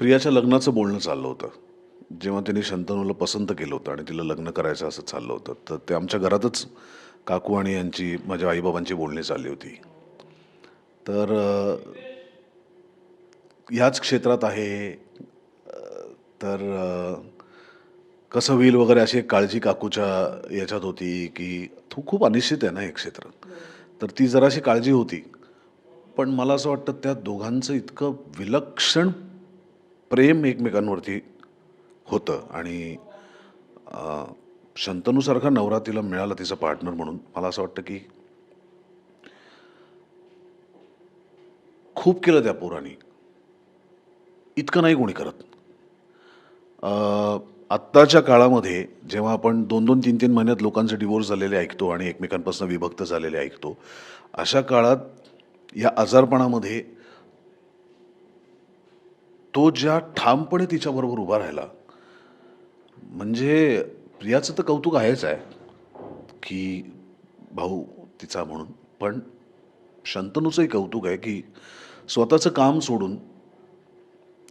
प्रियाच्या लग्नाचं बोलणं चाललं होतं. जेव्हा त्यांनी शंतनूला पसंत केलं होतं आणि तिला लग्न करायचं असं चाललं होतं तर ते आमच्या घरातच काकू आणि यांची माझ्या आईबाबांची बोलणी चालली होती. तर ह्याच क्षेत्रात आहे तर कसं होईल वगैरे अशी एक काळजी काकूच्या याच्यात होती की तू खूप अनिश्चित आहे ना हे क्षेत्र. तर ती जराशी काळजी होती. पण मला असं वाटतं त्या दोघांचं इतकं विलक्षण प्रेम एकमेकांवरती होतं आणि शंतनूसारखा नवरा तिला मिळाला तिचा पार्टनर म्हणून. मला असं वाटतं की खूप केलं त्या पोराने. इतकं नाही कोणी करत. आत्ताच्या काळामध्ये जेव्हा आपण दोन दोन तीन तीन महिन्यात लोकांचे डिवोर्स झालेले ऐकतो आणि एकमेकांपासून विभक्त झालेले ऐकतो अशा काळात या आजारपणामध्ये तो ज्या ठामपणे तिच्याबरोबर उभा राहिला म्हणजे प्रियाचं तर कौतुक आहेच आहे की भाऊ तिचा म्हणून. पण शंतनूचंही कौतुक आहे की स्वतःचं काम सोडून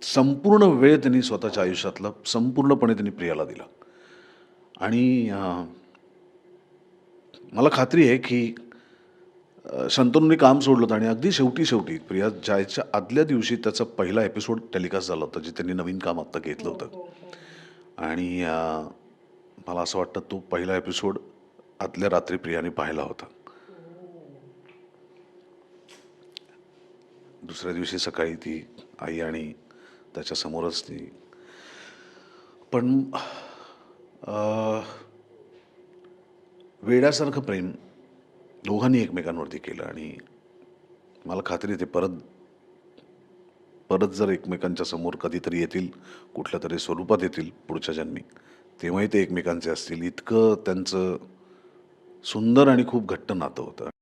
संपूर्ण वेळ त्यांनी स्वतःच्या आयुष्यातला संपूर्णपणे त्यांनी प्रियाला दिला. आणि मला खात्री आहे की शंतनूने काम सोडलं होतं आणि अगदी शेवटी शेवटी प्रिया जायच्या आदल्या दिवशी त्याचा पहिला एपिसोड टेलिकास्ट झाला होता जे त्यांनी नवीन काम आत्ता घेतलं होतं. आणि अं, मला असं वाटतं तो पहिला एपिसोड आदल्या रात्री प्रियाने पाहिला होता. दुसऱ्या दिवशी सकाळी ती आई आणि त्याच्यासमोरच ती. पण वेड्यासारखं प्रेम दोघांनी एकमेकांवरती केलं आणि मला खात्री येते ते परत परत जर एकमेकांच्या समोर कधीतरी येतील कुठल्या तरी स्वरूपात येतील पुढच्या जन्मी तेव्हाही ते एकमेकांचे असतील. इतकं त्यांचं सुंदर आणि खूप घट्ट नातं होतं.